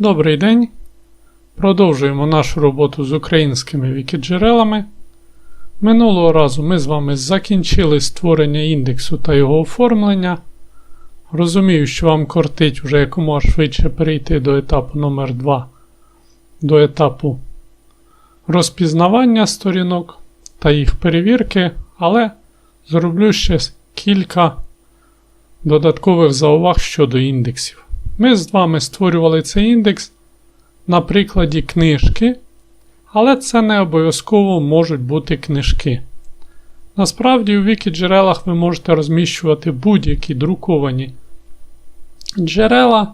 Добрий день. Продовжуємо нашу роботу з українськими вікіджерелами. Минулого разу ми з вами закінчили створення індексу та його оформлення. Розумію, що вам кортить вже якомога швидше перейти до етапу номер 2 до етапу розпізнавання сторінок та їх перевірки, але зроблю ще кілька додаткових зауваг щодо індексів. Ми з вами створювали цей індекс на прикладі книжки, але це не обов'язково можуть бути книжки. Насправді, у вікі-джерелах ви можете розміщувати будь-які друковані джерела.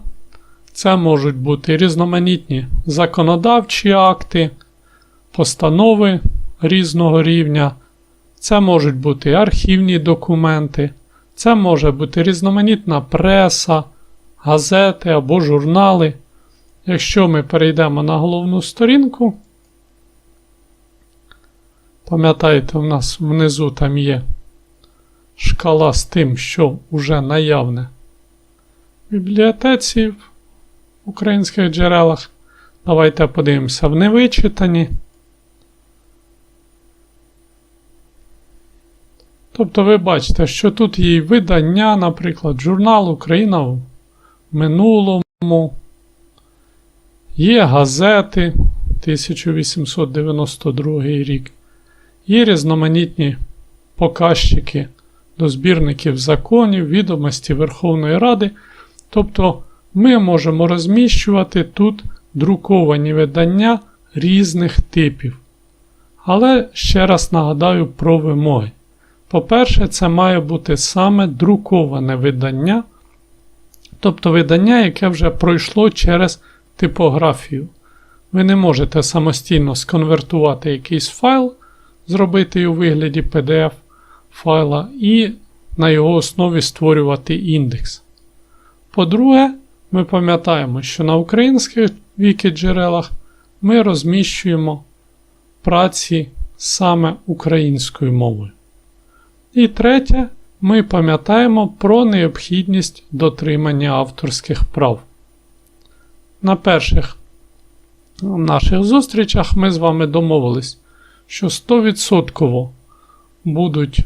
Це можуть бути різноманітні законодавчі акти, постанови різного рівня. Це можуть бути архівні документи, це може бути різноманітна преса, газети або журнали. Якщо ми перейдемо на головну сторінку, пам'ятаєте, у нас внизу там є шкала з тим, що вже наявне в бібліотеці в українських джерелах. Давайте подивимося в невичитані. Тобто ви бачите, що тут є видання, наприклад, журнал Україна минулому. Є газети 1892 рік. Є різноманітні показчики до збірників законів, відомості Верховної Ради. Тобто ми можемо розміщувати тут друковані видання різних типів. Але ще раз нагадаю про вимоги. По-перше, це має бути саме друковане видання, тобто видання, яке вже пройшло через типографію. Ви не можете самостійно сконвертувати якийсь файл, зробити його у вигляді PDF файла і на його основі створювати індекс. По-друге, ми пам'ятаємо, що на українських вікі-джерелах ми розміщуємо праці саме українською мовою. І третє, ми пам'ятаємо про необхідність дотримання авторських прав. На перших наших зустрічах ми з вами домовились, що 100% будуть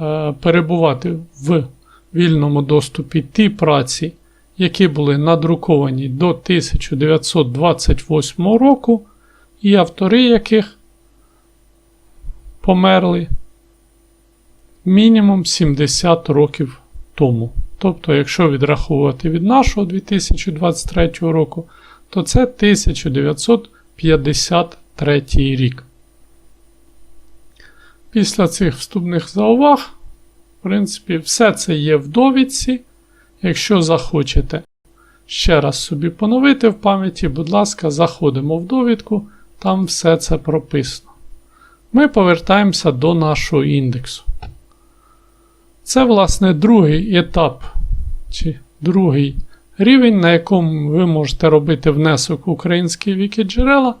е, перебувати в вільному доступі ті праці, які були надруковані до 1928 року, і автори яких померли мінімум 70 років тому. Тобто, якщо відраховувати від нашого 2023 року, то це 1953 рік. Після цих вступних зауваг, в принципі, все це є в довідці. Якщо захочете ще раз собі поновити в пам'яті, будь ласка, заходимо в довідку, там все це прописано. Ми повертаємося до нашого індексу. Це, власне, другий етап, чи другий рівень, на якому ви можете робити внесок в українські вікіджерела,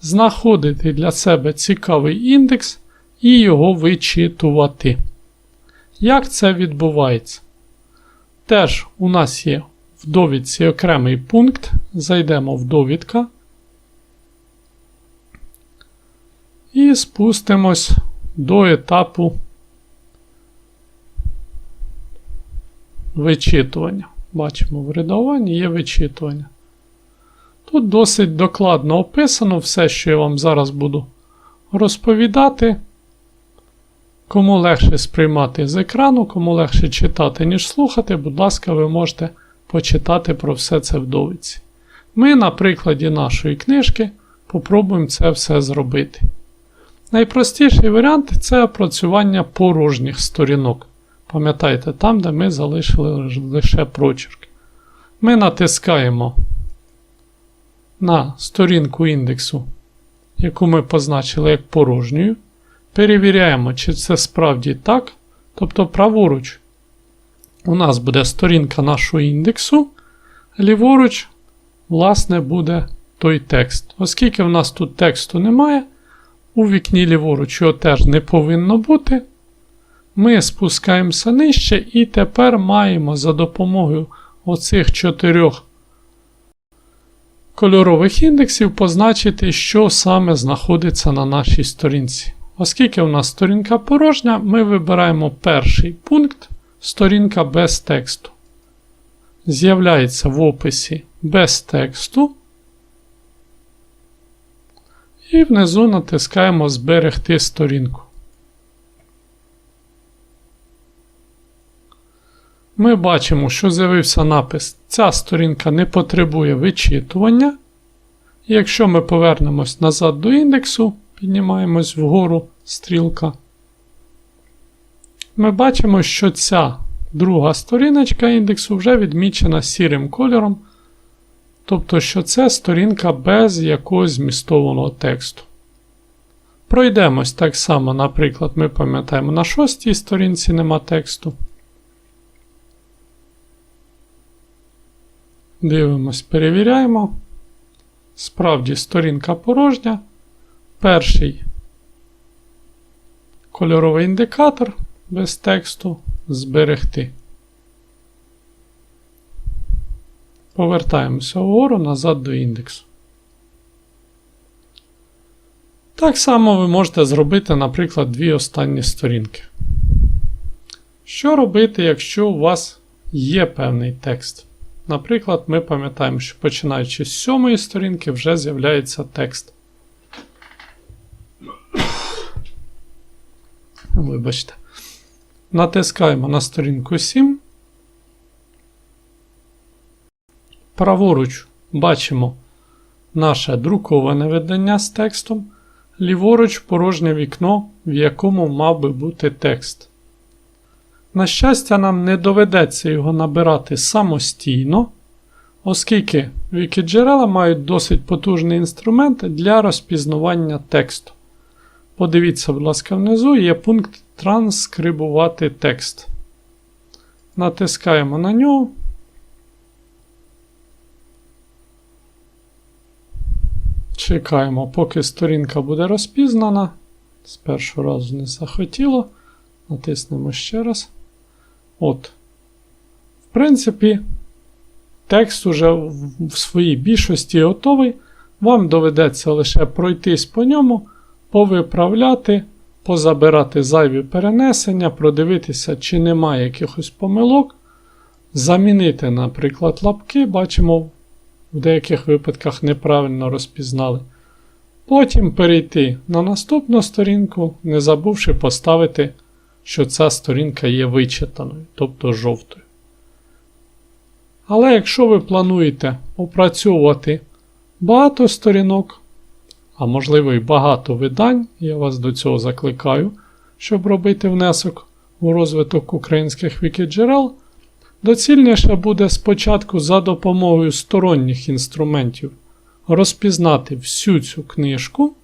знаходити для себе цікавий індекс і його вичитувати. Як це відбувається? Теж у нас є в довідці окремий пункт. Зайдемо в довідка. І спустимось до етапу вичитування. Бачимо, в редагуванні є вичитування. Тут досить докладно описано все, що я вам зараз буду розповідати. Кому легше сприймати з екрану, кому легше читати, ніж слухати, будь ласка, ви можете почитати про все це в довідці. Ми, на прикладі нашої книжки, попробуємо це все зробити. Найпростіший варіант це опрацювання порожніх сторінок. Пам'ятайте, там, де ми залишили лише прочерки. Ми натискаємо на сторінку індексу, яку ми позначили як порожньою. Перевіряємо, чи це справді так. Тобто, праворуч у нас буде сторінка нашого індексу, ліворуч, власне, буде той текст. Оскільки в нас тут тексту немає, у вікні ліворуч його теж не повинно бути. Ми спускаємося нижче і тепер маємо за допомогою оцих чотирьох кольорових індексів позначити, що саме знаходиться на нашій сторінці. Оскільки у нас сторінка порожня, ми вибираємо перший пункт сторінка без тексту. З'являється в описі без тексту. І внизу натискаємо Зберегти сторінку. Ми бачимо, що з'явився напис Ця сторінка не потребує вичитування. Якщо ми повернемось назад до індексу, піднімаємось вгору стрілка, ми бачимо, що ця друга сторіночка індексу вже відмічена сірим кольором. Тобто, що це сторінка без якогось змістованого тексту. Пройдемось так само, наприклад, ми пам'ятаємо, на шостій сторінці нема тексту. Дивимось, перевіряємо. Справді сторінка порожня. Перший кольоровий індикатор без тексту зберегти. Повертаємося вгору назад до індексу. Так само ви можете зробити, наприклад, дві останні сторінки. Що робити, якщо у вас є певний текст? Наприклад, ми пам'ятаємо, що починаючи з сьомої сторінки вже з'являється текст. Вибачте. Натискаємо на сторінку 7. Праворуч бачимо наше друковане видання з текстом. Ліворуч порожнє вікно, в якому мав би бути текст. На щастя, нам не доведеться його набирати самостійно, оскільки вікіджерела мають досить потужний інструмент для розпізнавання тексту. Подивіться, будь ласка, внизу є пункт Транскрибувати текст. Натискаємо на нього. Чекаємо, поки сторінка буде розпізнана. З першого разу не захотіло. Натиснемо ще раз. От. В принципі, текст уже в своїй більшості готовий. Вам доведеться лише пройтись по ньому, повиправляти, позабирати зайві перенесення, продивитися, чи немає якихось помилок. Замінити, наприклад, лапки, бачимо, в деяких випадках неправильно розпізнали. Потім перейти на наступну сторінку, не забувши поставити що ця сторінка є вичитаною, тобто жовтою. Але якщо ви плануєте опрацьовувати багато сторінок, а можливо і багато видань, я вас до цього закликаю, щоб робити внесок у розвиток українських вікіджерел, доцільніше буде спочатку за допомогою сторонніх інструментів розпізнати всю цю книжку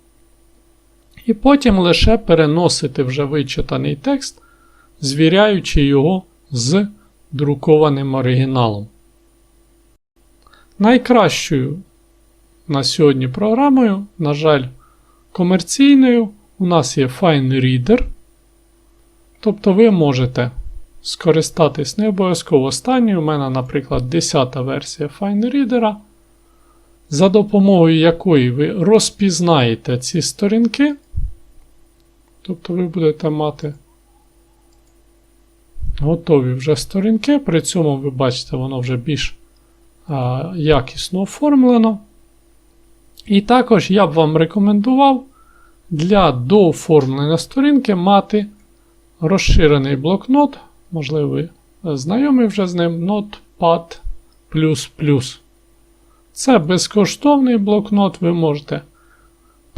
і потім лише переносити вже вичитаний текст, звіряючи його з друкованим оригіналом. Найкращою на сьогодні програмою, на жаль, комерційною, у нас є FineReader. Тобто ви можете скористатись не обов'язково останньою. У мене, наприклад, 10 версія FineReader, за допомогою якої ви розпізнаєте ці сторінки. Тобто ви будете мати готові вже сторінки, при цьому ви бачите, воно вже більш а, якісно оформлено. І також я б вам рекомендував для дооформлення сторінки мати розширений блокнот, можливо, ви знайомі вже з ним Notepad. Це безкоштовний блокнот, ви можете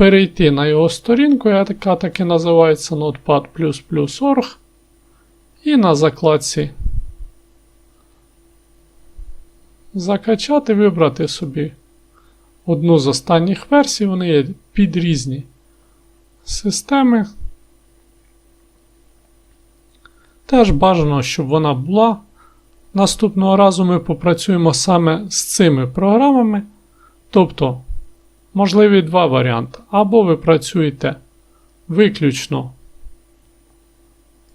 перейти на його сторінку, яка таки називається Notepad++org. І на закладці закачати, вибрати собі одну з останніх версій, вони є під різні системи. Теж бажано, щоб вона була. Наступного разу ми попрацюємо саме з цими програмами. Тобто можливі два варіанти. Або ви працюєте виключно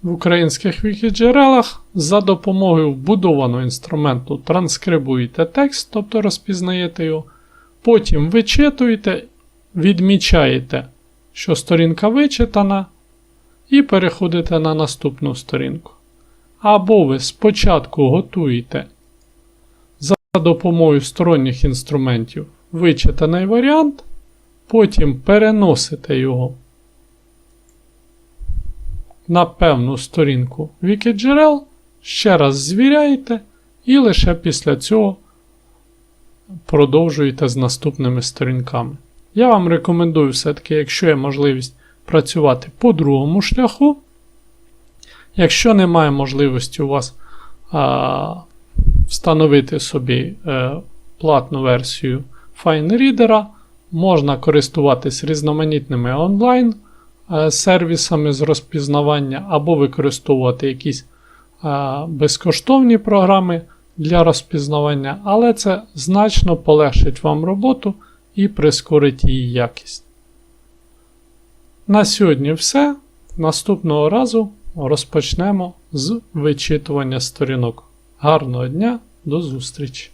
в українських вікіджерелах за допомогою вбудованого інструменту транскрибуєте текст, тобто розпізнаєте його. Потім вичитуєте, відмічаєте, що сторінка вичитана, і переходите на наступну сторінку. Або ви спочатку готуєте за допомогою сторонніх інструментів вичитаний варіант, потім переносите його на певну сторінку Wikidgerel, ще раз звіряєте, і лише після цього продовжуєте з наступними сторінками. Я вам рекомендую все-таки, якщо є можливість працювати по другому шляху. Якщо немає можливості у вас а, встановити собі е, платну версію FineReader, можна користуватись різноманітними онлайн е, сервісами з розпізнавання, або використовувати якісь е, безкоштовні програми для розпізнавання, але це значно полегшить вам роботу і прискорить її якість. На сьогодні все. Наступного разу розпочнемо з вичитування сторінок. Гарного дня, до зустрічі!